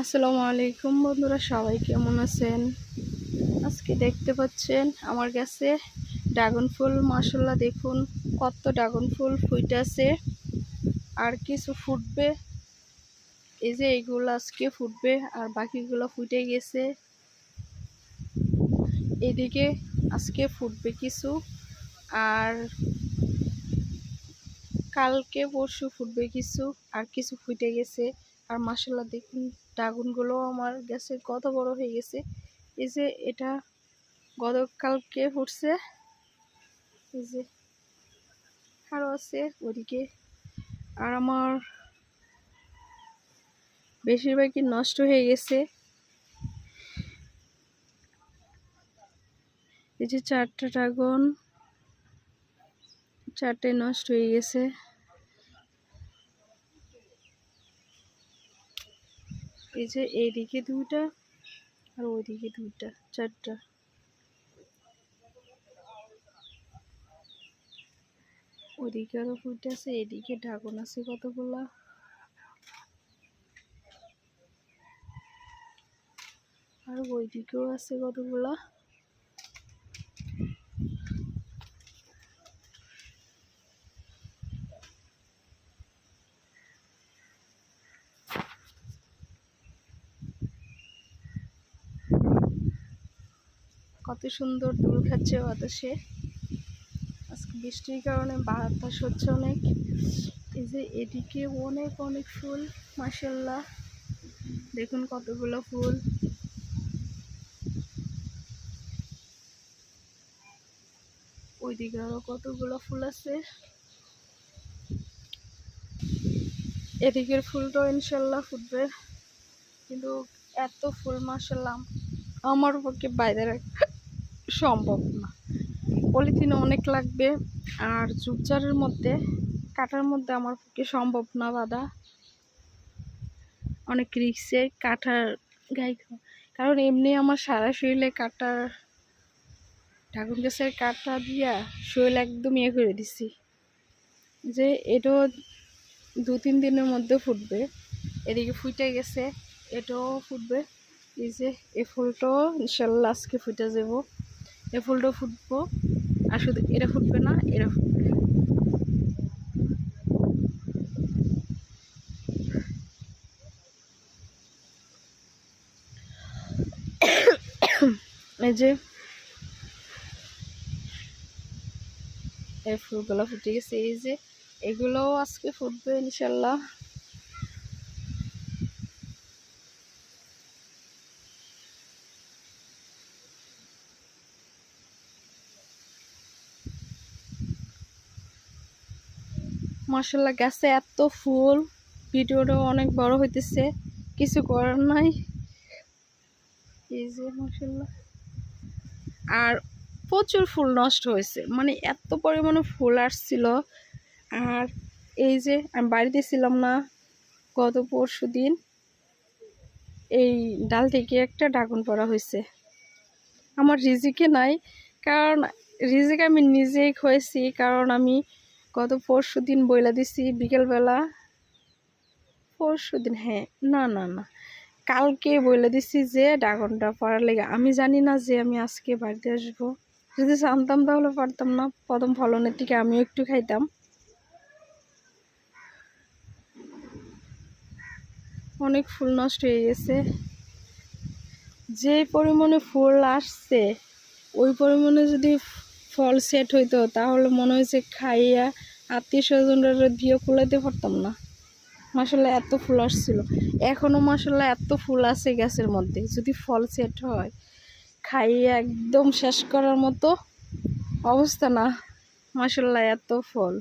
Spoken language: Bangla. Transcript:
আসসালামু আলাইকুম বন্ধুরা, সবাই কেমন আছেন? আজকে দেখতে পাচ্ছেন আমার কাছে ড্রাগন ফুল মাসাল্লাহ দেখুন কত ড্রাগন ফুল ফুইটাছে আর কিছু ফুটবে, এই যে এইগুলো আজকে ফুটবে আর বাকিগুলো ফুটে গেছে। এদিকে আজকে ফুটবে কিছু আর কালকে পরশু ফুটবে কিছু আর কিছু ফুটে গেছে। আর মাসাল্লাহ দেখুন ড্রাগনগুলো আমার গাছে কত বড় হয়ে গেছে। এই যে এটা গতকালকে ফুটছে। এই যে আরও আছে ওদিকে। আর আমার বেশিরভাগই নষ্ট হয়ে গেছে। এই যে চারটা ড্রাগন চারটে নষ্ট হয়ে গেছে। এই যে এইদিকে দুইটা আর ওইদিকে দুইটা, চারটা। ওইদিকে আরও ফুটে আছে এদিকে ঢাকন আছে কতগুলা? আর ওইদিকেও আছে কতগুলা? কত সুন্দর দোল খাচ্ছে বাতাসে। আজকে বৃষ্টির কারণে বাতাস হচ্ছে অনেক। এই যে এদিকে অনেক অনেক ফুল মাসাল্লাহ দেখুন কতগুলো ফুল। ওইদিকে আরও কতগুলো ফুল আছে। এদিকের ফুলটাও ইনশাল্লাহ ফুটবে। কিন্তু এত ফুল মাসাল্লাহ আমার পক্ষে বাইরে রাখা সম্ভব না। পলিথিন অনেক লাগবে আর ঝুপঝাড়ের মধ্যে, কাটার মধ্যে আমার পক্ষে সম্ভব না বাধা অনেক রিক্সে কাটার গাই কারণ এমনি আমার সারা শরীরে কাটার ঠাকুর গাছের কাটা দিয়া শরীর একদম ইয়ে করে দিছি। যে এটাও দু তিন দিনের মধ্যে ফুটবে, এদিকে ফুটে গেছে, এটাও ফুটবে। এই যে এ ফুলটাও ইনশাল্লাহ আজকে ফুটে যাব। এই ফুলটা ফুটবো। আর শুধু এটা ফুটবে না এরা ফুটবে। এই যে এই ফুলগুলো ফুটে গেছে, এই যে এগুলোও আজকে ফুটবে ইনশাল্লাহ। মার্শাল্লাহ গাছে এত ফুল ভিডিওটাও অনেক বড় হইতেছে, কিছু করার নাই। এই যে আর প্রচুর ফুল নষ্ট হয়েছে মানে এত পরিমাণে ফুল আসছিল। আর এই যে আমি বাড়িতে ছিলাম না, গত পরশু দিন, এই ডাল থেকে একটা ডাগন পড়া হয়েছে। আমার রিজিকে নাই, কারণ রিজিক আমি নিজেই খয়েছি, কারণ আমি গত পরশু দিন বইলা দিছি, বিকেলবেলা। পরশু দিন হ্যাঁ না না না। কালকে বইলা দিছি যে ড্রাগনটা পড়ার লেগে। আমি জানি না যে আমি আজকে বাড়িতে আসব। যদি জানতাম তাহলে পারতাম না। প্রথম ফলনের থেকে আমিও একটু খাইতাম। অনেক ফুল নষ্ট হয়ে গেছে। যে পরিমাণে ফুল আসছে, ওই পরিমাণে যদি ফল সেট হইতো, তাহলে মনে হয়েছে খাইয়া আত্মীয় স্বজনরা দিয়ে কুলাইতে পারতাম না। মাসাল্লাহ এত ফুল আসছিল। এখনও মাসাল্লাহ এত ফুল আছে গ্যাসের মধ্যে, যদি ফল সেট হয়, খাইয়ে একদম শেষ করার মতো অবস্থা না। মাসাল্লাহ এত ফল।